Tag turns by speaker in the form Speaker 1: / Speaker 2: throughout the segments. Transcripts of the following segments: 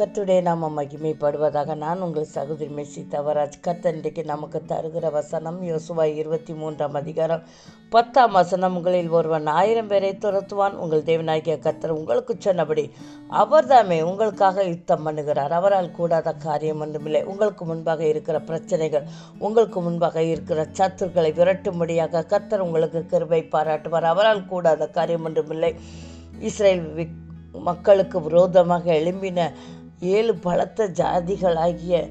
Speaker 1: கத்துடைய நாம மகிமைப்படுவதாக நான் உங்கள் சகோதரி மெஸ்ஸி தவராஜ். கத்தன்றைக்கு இன்றைக்கு நமக்கு தருகிற வசனம் யோசுவா இருபத்தி மூன்றாம் அதிகாரம் பத்தாம் வசனம். உங்களில் ஒருவன் ஆயிரம் பேரை துரத்துவான் உங்கள் தேவனாகிய கத்தர் உங்களுக்கு சொன்னபடி அவர்தாமே உங்களுக்காக யுத்தம் பண்ணுகிறார். அவரால் கூடாத காரியம் ஒன்றுமில்லை. உங்களுக்கு முன்பாக இருக்கிற பிரச்சனைகள் உங்களுக்கு முன்பாக இருக்கிற சத்துருக்களை விரட்டும்படியாக கத்தர் உங்களுக்கு கிருபை பாராட்டுவார். அவரால் கூடாத காரியம் ஒன்றுமில்லை. இஸ்ரேல் விக்- மக்களுக்கு விரோதமாக எழும்பின ஏழு பலத்த ஜாதிகளாகிய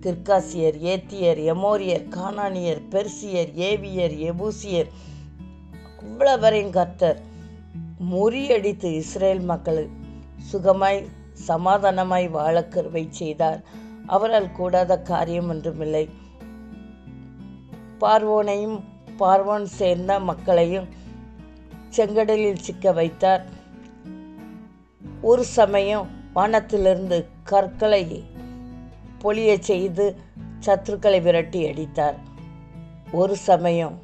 Speaker 1: கிர்காசியர் ஏத்தியர் எமோரியர் கானானியர் பெர்சியர் ஏவியர் எபூசியர். இவ்வளவரையும் கர்த்தர் முறியடித்து இஸ்ரேல் மக்கள் சுகமாய் சமாதானமாய் வாழ கருவை செய்தார். அவரால் கூடாத காரியம் ஒன்றுமில்லை. பார்வோனையும் பார்வோன் சேர்ந்த மக்களையும் செங்கடலில் சிக்க வைத்தார். ஒரு சமயம் வானத்திலிருந்து கற்களை பொழிய செய்து சத்துருக்களை விரட்டி அடித்தார். ஒரு சமயம்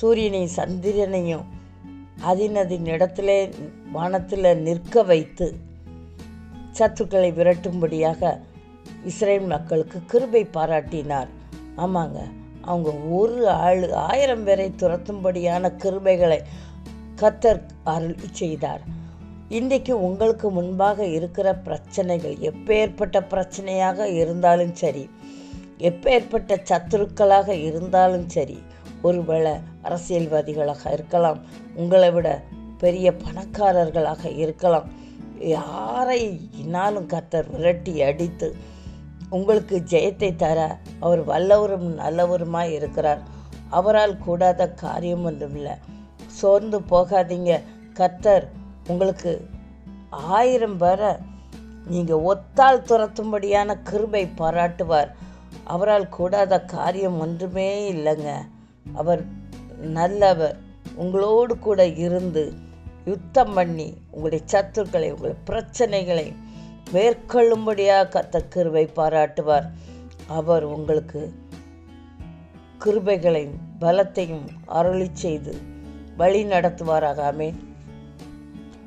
Speaker 1: சூரியனையும் சந்திரனையும் அதினதின் இடத்திலே வானத்தில் நிற்க வைத்து சத்துக்களை விரட்டும்படியாக இஸ்ரேல் மக்களுக்கு கிருபை பாராட்டினார். ஆமாங்க அவங்க ஒரு ஆள் ஆயிரம் பேரை துரத்தும்படியான கிருபைகளை கத்தர் அருள் செய்தார். இன்றைக்கு உங்களுக்கு முன்பாக இருக்கிற பிரச்சனைகள் எப்பேற்பட்ட பிரச்சனையாக இருந்தாலும் சரி எப்பேற்பட்ட சத்துருக்களாக இருந்தாலும் சரி ஒருவேளை அரசியல்வாதிகளாக இருக்கலாம் உங்களை விட பெரிய பணக்காரர்களாக இருக்கலாம் யாரை இன்னாலும் கத்தர் விரட்டி அடித்து உங்களுக்கு ஜெயத்தை தர அவர் வல்லவரும் நல்லவருமாய் இருக்கிறார். அவரால் கூடாத காரியம் ஒன்றுமில்லை சோர்ந்து போகாதீங்க. கத்தர் உங்களுக்கு ஆயிரம் பேரை நீங்கள் ஒத்தால் துரத்தும்படியான கிருபை பாராட்டுவார். அவரால் கூடாத காரியம் ஒன்றுமே இல்லைங்க. அவர் நல்லவர். உங்களோடு கூட இருந்து யுத்தம் பண்ணி உங்களுடைய சத்துருக்களை உங்களுடைய பிரச்சனைகளை மேற்கொள்ளும்படியாக கத்த கிருபை பாராட்டுவார். அவர் உங்களுக்கு கிருபைகளையும் பலத்தையும் அருளி செய்து வழி நடத்துவாராக. அமேன்